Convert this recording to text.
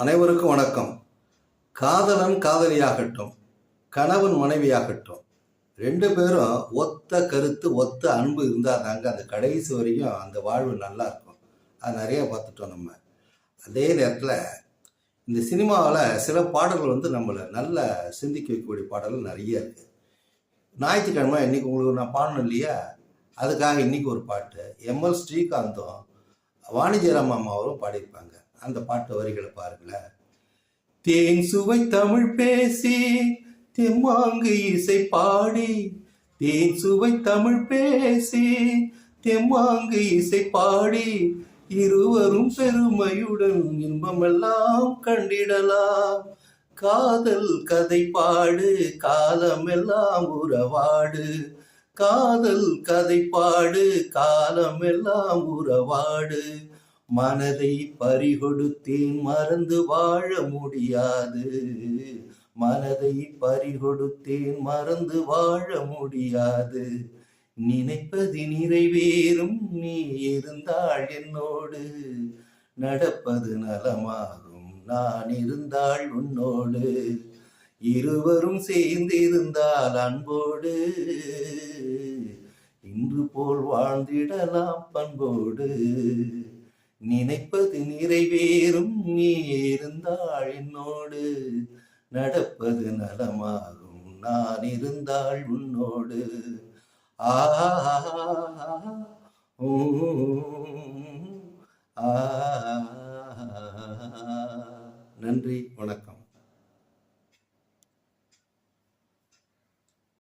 அனைவருக்கும் வணக்கம். காதலன் காதலியாகட்டும் கணவன் மனைவியாகட்டும் ரெண்டு பேரும் ஒத்த கருத்து ஒத்த அன்பு இருந்தால் தாங்க அந்த கடைசி வரைக்கும் அந்த வாழ்வு நல்லா இருக்கும். அது நிறைய பார்த்துட்டோம் நம்ம. அதே நேரத்தில் இந்த சினிமாவில் சில பாடல்கள் வந்து நம்மளை நல்ல சிந்திக்க வைக்கக்கூடிய பாடல்கள் நிறைய இருக்குது ஞாயிற்றுக்கிழமை இன்னைக்கு உங்களுக்கு நான் பாடணும் இல்லையா? அதுக்காக இன்னைக்கு ஒரு பாட்டு. எம்எல் ஸ்ரீகாந்தும் வாணிஜராம் அம்மாவரும் பாடியிருப்பாங்க. அந்த பாட்டு வரிகளை பாருங்களேன். தேன் சுவை தமிழ் பேசி தெம்மாங்கு இசை பாடி. தேன் சுவை தமிழ் பேசி தெம்மாங்கு இசை பாடி. இருவரும் பெருமையுடன் இன்பமெல்லாம் கண்டிடலாம். காதல் கதை பாடு காலமெல்லாம் உறவாடு. காதல் கதை பாடு காலமெல்லாம் உறவாடு. மனதை பறிகொடுத்தேன் மறந்து வாழ முடியாது. மனதை பறிகொடுத்தேன் மறந்து வாழ முடியாது. நினைப்பது நிறைவேறும் நீ இருந்தாள் என்னோடு. நடப்பது நலமாகும் நான் இருந்தாள் உன்னோடு. இருவரும் சேர்ந்து இருந்தால் அன்போடு. இன்று போல் வாழ்ந்திடலாம் பண்போடு. நினைப்பது நிறைவேறும் நீ இருந்தாள் என்னோடு. நடப்பது நலமாகும் நான் இருந்தாள் உன்னோடு. ஆ. நன்றி வணக்கம்.